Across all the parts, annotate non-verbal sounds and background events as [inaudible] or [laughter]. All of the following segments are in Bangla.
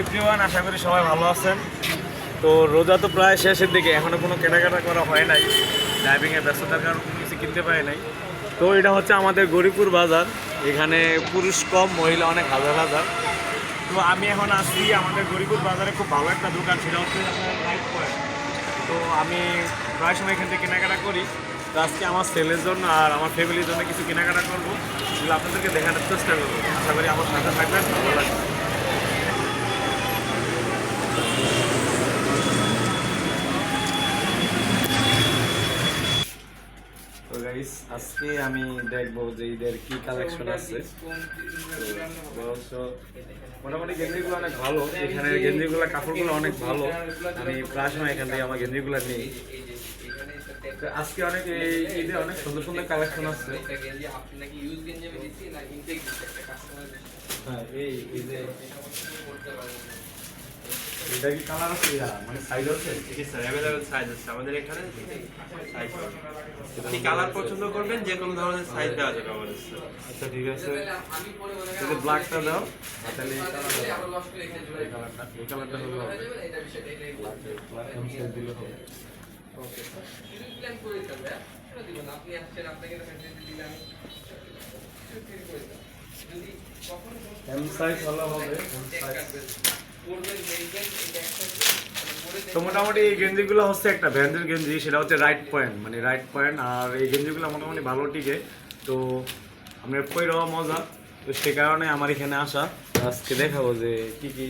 এভরিওয়ান আশা করি সবাই ভালো আছেন। তো রোজা তো প্রায় শেষের দিকে, এখনও কোনো কেনাকাটা করা হয় নাই। ড্রাইভিংয়ের ব্যস্ততার কারণে কোনো কিছু কিনতে পারি নাই। তো এটা হচ্ছে আমাদের গরিপুর বাজার। এখানে পুরুষ কম, মহিলা অনেক হাজার হাজার। তো আমি এখন আসছি আমাদের গরিপুর বাজারে, খুব ভালো একটা দোকান, সেটা হচ্ছে লাইট পয়েন্ট তো আমি প্রায় সময় এখান থেকে কেনাকাটা করি। তো আজকে আমার ছেলের জন্য আর আমার ফ্যামিলির জন্য কিছু কেনাকাটা করব। সেগুলো আপনাদেরকে দেখানোর চেষ্টা করব। আশা করি আমার সাথে থাকবেন, ভালো লাগবে। তো গাইস আজকে আমি দেখব যে ঈদের কি কালেকশন আছে। মোটামুটি গেঞ্জিগুলো অনেক ভালো। এখানে গেঞ্জিগুলো, কাপড়গুলো অনেক ভালো। আমি প্রায় সময় এখান থেকে আমার গেঞ্জিগুলো নিই। আজকে অনেক এই ঈদে অনেক সুন্দর সুন্দর কালেকশন আছে। হ্যাঁ এই ঈদে এটা কি কালার আছে মানে সাইজ আছে? স্যার অ্যাভেলেবেল সাইজ আছে। আমাদের এখানে সাইজ আপনি কালার পছন্দ করবেন যে কোনো ধরনের সাইজ দেওয়া যাবে আমাদের আচ্ছা ঠিক আছে। যদি ব্ল্যাকটা দাও। তাহলে এই কালারটা এই কালারটা এই কালারটা হলে হবে। ব্ল্যাক ব্ল্যাক এম সাইজ দিলে হবে এম সাইজ হলে হবে। এম সাইজ তো মোটামুটি এই গেঞ্জিগুলো হচ্ছে একটা ব্র্যান্ডের গেঞ্জি সেটা হচ্ছে রাইট পয়েন্ট মানে রাইট পয়েন্ট আর এই গেঞ্জিগুলো মোটামুটি ভালো টিকে। তো আমরা কই রওয়া মজা। তো সে কারণে আমার এখানে আসা। আজকে দেখাবো যে কি কি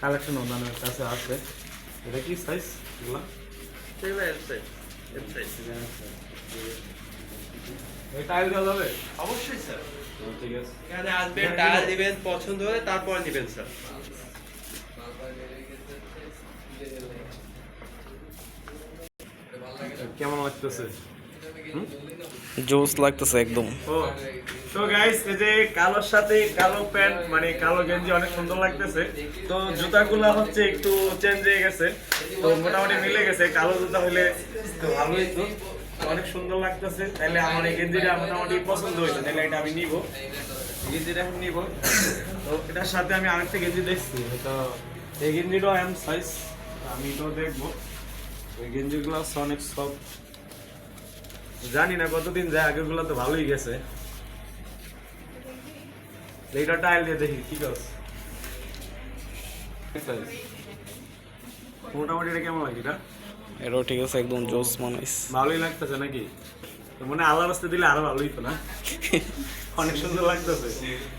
কালেকশন ওনার কাছে আছে। এটা কি সাইজ এগুলো? এই টাইল দেওয়া যাবে? অবশ্যই স্যার ঠিক আছে। এখানে আসবেন টায়ার দিবেন পছন্দ হলে তারপর দিবেন স্যার কেমন লাগতেছে? জোস লাগতেছে একদম। তো গাইস এই যে কালোর সাথে কালো প্যান্ট মানে কালো গেঞ্জি অনেক সুন্দর লাগতেছে। তো জুতাগুলো হচ্ছে একটু চেঞ্জ হয়ে গেছে। তো মোটামুটি মিলে গেছে কালো জুতা হলে তো ভালোই তো। অনেক সুন্দর লাগতেছে। তাহলে আমার এই গেঞ্জিটা মোটামুটি পছন্দ হয়েছে তাহলে এটা আমি নিব। গেঞ্জিটা এখন নিব। তো এটার সাথে আমি আরেকটা গেঞ্জি দেখছি তো এই গেঞ্জিটাও এম সাইজ আমি তো দেখব। এই গেঞ্জিগুলো অনেক সব জানি না কতদিন যায় আগেরগুলো তো ভালোই গেছে। এইটা টাইল দিয়ে দেখি ঠিক আছে মোটামুটি এটা কেমন লাগে এটা? এটাও ঠিক আছে একদম জোস মানাইস ভালোই লাগতেছে নাকি? মনে আল্লাহ রাস্তা দিলে আরও ভালোই তো না? [laughs] অনেক সুন্দর লাগতেছে।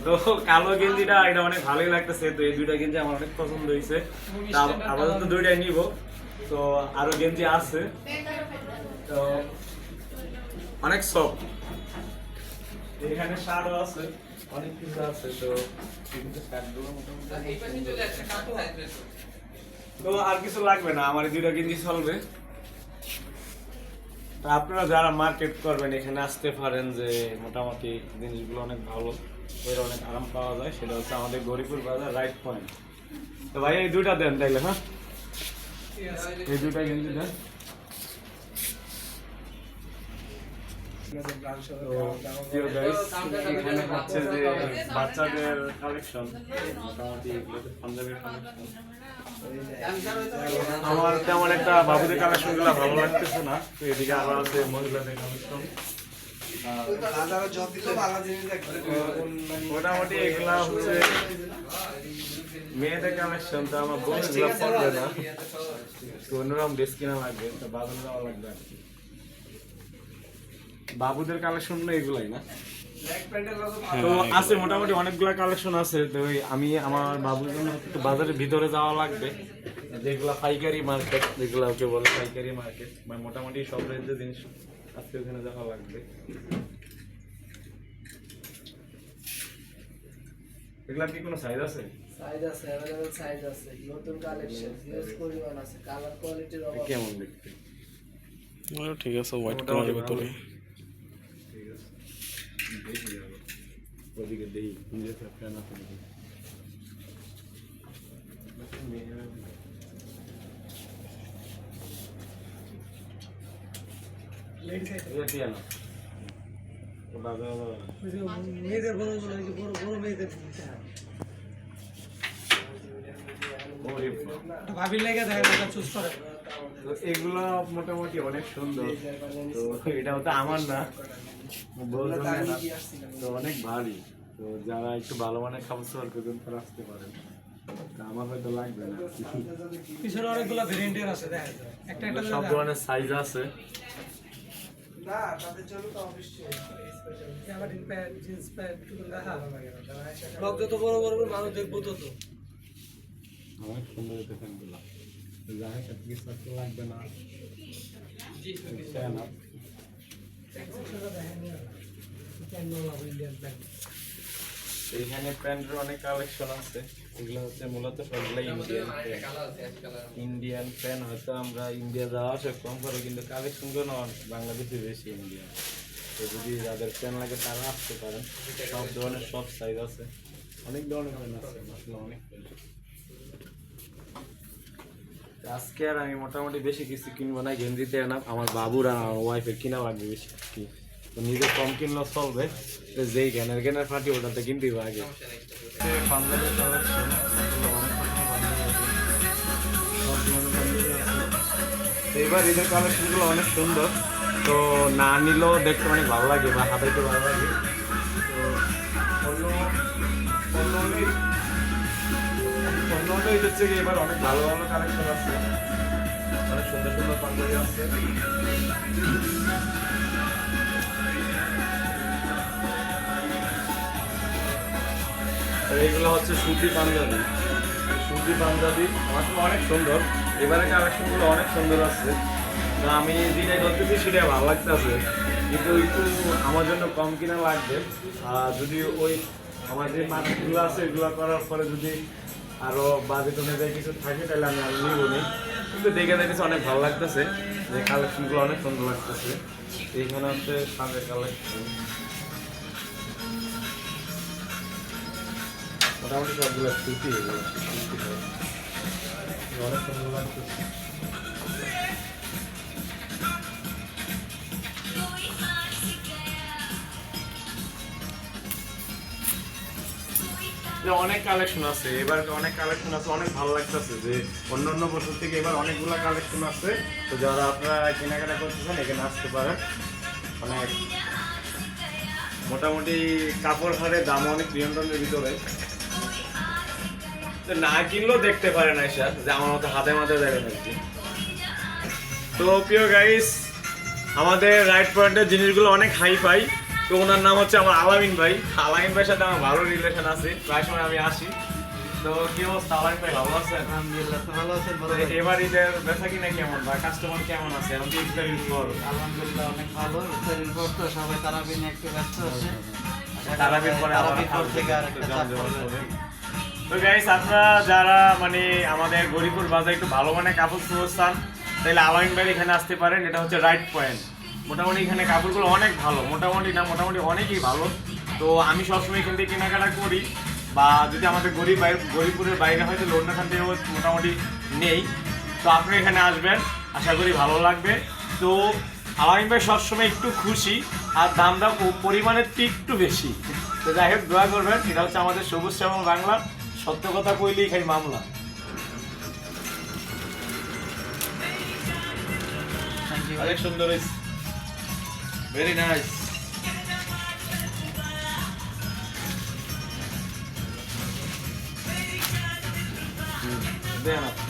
তো কালো গেঞ্জিটা, এটা অনেক ভালোই লাগতেছে। তো এই দুইটা গেঞ্জি আমার অনেক পছন্দ হয়েছে। আপাতত দুইটাই নিব। তো আরও গেঞ্জি আছে। তো অনেক সব এখানে শার্টও আছে, অনেক কিছু আছে। তো তো আর কিছু লাগবে না, আমার দুইটা গেঞ্জি চলবে। আপনারা যারা মার্কেট করবেন, এখানে আসতে পারেন যে মোটামুটি জিনিসগুলো অনেক ভালো। এর অনেক আরাম পাওয়া যায়। সেটা হচ্ছে আমাদের গরিপুর বাজার রাইট পয়েন্ট তো ভাই, এই দুইটা দেন তাইলে হ্যাঁ? এই দুইটা গেঞ্জি দেন। বাচ্চাদের কালেকশন মোটামুটি পাঞ্জাবের কালেকশন আমার তেমন একটা বাবুদের কালেকশনগুলো ভালো লাগতেছে না। তো এদিকে আরও আছে মহিলাদের মোটামুটি এগুলা হচ্ছে মেয়েদের কালেকশন আমার না। লাগবে লাগবে বাবুদের কালেকশন এগুলাই না। তো আছে মোটামুটি অনেকগুলা কালেকশন আছে। তো ওই আমি আমার বাবুর জন্য একটু বাজারের ভিতরে যাওয়া লাগবে। যেগুলা পাইকারি মার্কেট যেগুলো ওকে বলে পাইকারি মার্কেট মানে মোটামুটি সব রেঞ্জের জিনিস আজকে ওখানে যাওয়া লাগবে। এগুলা কি কোনো সাইজ আছে? সাইজ আছে অ্যাভেলেবল সাইজ আছে। নতুন কালেকশন ইউজ পরিমাণ আছে। কালার কোয়ালিটির অভাব। কেমন দেখতে? ঠিক আছে হোয়াইট কালারের ভিতরে ঠিক আছে দেখি যাব ওদিকে দেখি নিজে থাকতে না থাকতে এটা কি আনো বাজার মেয়েদের বড় বড় বড় বড় মেয়েদের ভাবির লেগে দেখেন এটা চুজ করে তো এগুলো মোটামুটি অনেক সুন্দর। তো এটা হচ্ছে আমার না। তো অনেক ভারী। তো যারা একটু ভালো মানের খাবার সবার করবেন তারা আসতে পারেন তো আমার হয়তো লাগবে না। পিছনে অনেকগুলো ভেরিয়েন্টের আছে দেখেন একটা একটা সব ধরনের সাইজ আছে। ক্যামারিন প্যান্ট জিন্স প্যান্ট টুকুন দেখা। ব্লগ যত বড় বড় মানুষ দেখব তত। অনেক সুন্দর হতে ফ্যানগুলো যাই হোক লাগবে না এইখানে প্যান্টের অনেক কালেকশন আছে। এগুলো হচ্ছে মূলত সবগুলো ইন্ডিয়ান ইন্ডিয়ান প্যান হয়তো আমরা ইন্ডিয়া যাওয়া আসে কম করে, কিন্তু কালেকশনগুলো বাংলাদেশে বেশি ইন্ডিয়ান তো যদি যাদের প্যান লাগে, তারা আসতে পারেন। সব ধরনের, সব সাইজ আছে। অনেক ধরনের প্যান আছে আসলে অনেক প্যান আজকে আর আমি মোটামুটি বেশি কিছু কিনবো না গেঞ্জিতে না, আমার বাবুর আর আমার ওয়াইফের কিনা লাগবে বেশি কি তো নিজে কম কিনলেও চলবে, তো যেই জ্ঞানের জ্ঞানের ফাটি ওটাতে কিনতেই হবে আগে। তো এবার ঈদের কালেকশনগুলো অনেক সুন্দর, তো না নিলেও দেখতে অনেক ভালো লাগে বা হাতাইতে ভালো লাগে তো অন্য অন্য এবার অনেক ভালো ভালো কালেকশন আছে অনেক সুন্দর সুন্দর পাঞ্জাবি আছে এইগুলো হচ্ছে সুতি পাঞ্জাবি। সুতি পাঞ্জাবি আমার অনেক সুন্দর। এবারে কালেকশনগুলো অনেক সুন্দর আছে আমি যেটাই ধরতেছি সেটাই ভালো লাগতেছে। কিন্তু একটু আমার জন্য কম কিনা লাগবে। আর যদি ওই আমার যে মাছগুলো আছে, এগুলো করার পরে যদি আরও বাজেট অনুযায়ী কিছু থাকে, তাহলে আমি আর নিব নি। কিন্তু দেখে দেখেছি অনেক ভালো লাগতেছে, যে কালেকশনগুলো অনেক সুন্দর লাগতেছে। এইখানে হচ্ছে সাজের কালেকশন মোটামুটি সবগুলো অনেক সুন্দর লাগতেছে। যে অনেক কালেকশন আছে, এবার অনেক কালেকশন আছে, অনেক ভালো লাগতেছে যে অন্য অন্য বছর থেকে এবার অনেকগুলো কালেকশন আছে। তো যারা আপনারা কেনাকাটা করতেছেন এখানে আসতে পারেন। অনেক মোটামুটি কাপড় হারের দাম অনেক নিয়ন্ত্রণের ভিতরে। না কিনলেও দেখতে পারেন আইসা, যে আমার মতো হাতে মাথে দেবেন আর কি। তো প্রিয় গাইস আমাদের রাইট পয়েন্টের জিনিসগুলো অনেক হাই পাই। তো ওনার নাম হচ্ছে আমার আলামিন ভাই। আলামিন ভাইয়ের সাথে আমার ভালো রিলেশন আছে। প্রায় সময় আমি আসি। তো কি অবস্থা? আলামিন ভাই ভালো আছেন? আলহামদুলিল্লাহ ভালো আছেন? এবার ঈদের বেচা কিনা কেমন? বা কাস্টমার কেমন আছে? এখন কি ইফতারির পর। আলহামদুলিল্লাহ অনেক ভালো। ইফতারির পর তো সবাই তারাবি নিয়ে একটু ব্যস্ত আছে। তারাবির পরে তারাবির পর থেকে আর একটা চাপ। তো গাইস আপনারা যারা মানে আমাদের গরিপুর বাজারে একটু ভালো মানে কাপড় চোপড় চান তাহলে আলামিন ভাই এখানে আসতে পারেন। এটা হচ্ছে রাইট পয়েন্ট মোটামুটি এখানে কাপড়গুলো অনেক ভালো। মোটামুটি না, মোটামুটি অনেকই ভালো। তো আমি সবসময় এখান থেকে কেনাকাটা করি বা যদি আমাদের গরিব গরিবপুরের বাইরে হয়তো লোডনাখান থেকে মোটামুটি নেই। তো আপনি এখানে আসবেন, আশা করি ভালো লাগবে। তো আলামিন ভাই সবসময় একটু খুশি আর দাম দাম পরিমাণের একটু বেশি। তো যাই হোক, দোয়া করবেন, এটা হচ্ছে আমাদের সবুজ শ্যামল বাংলা সত্য কথা কইলেই খাই মামলা। অনেক সুন্দর ভেরি নাইস দেন আপনি।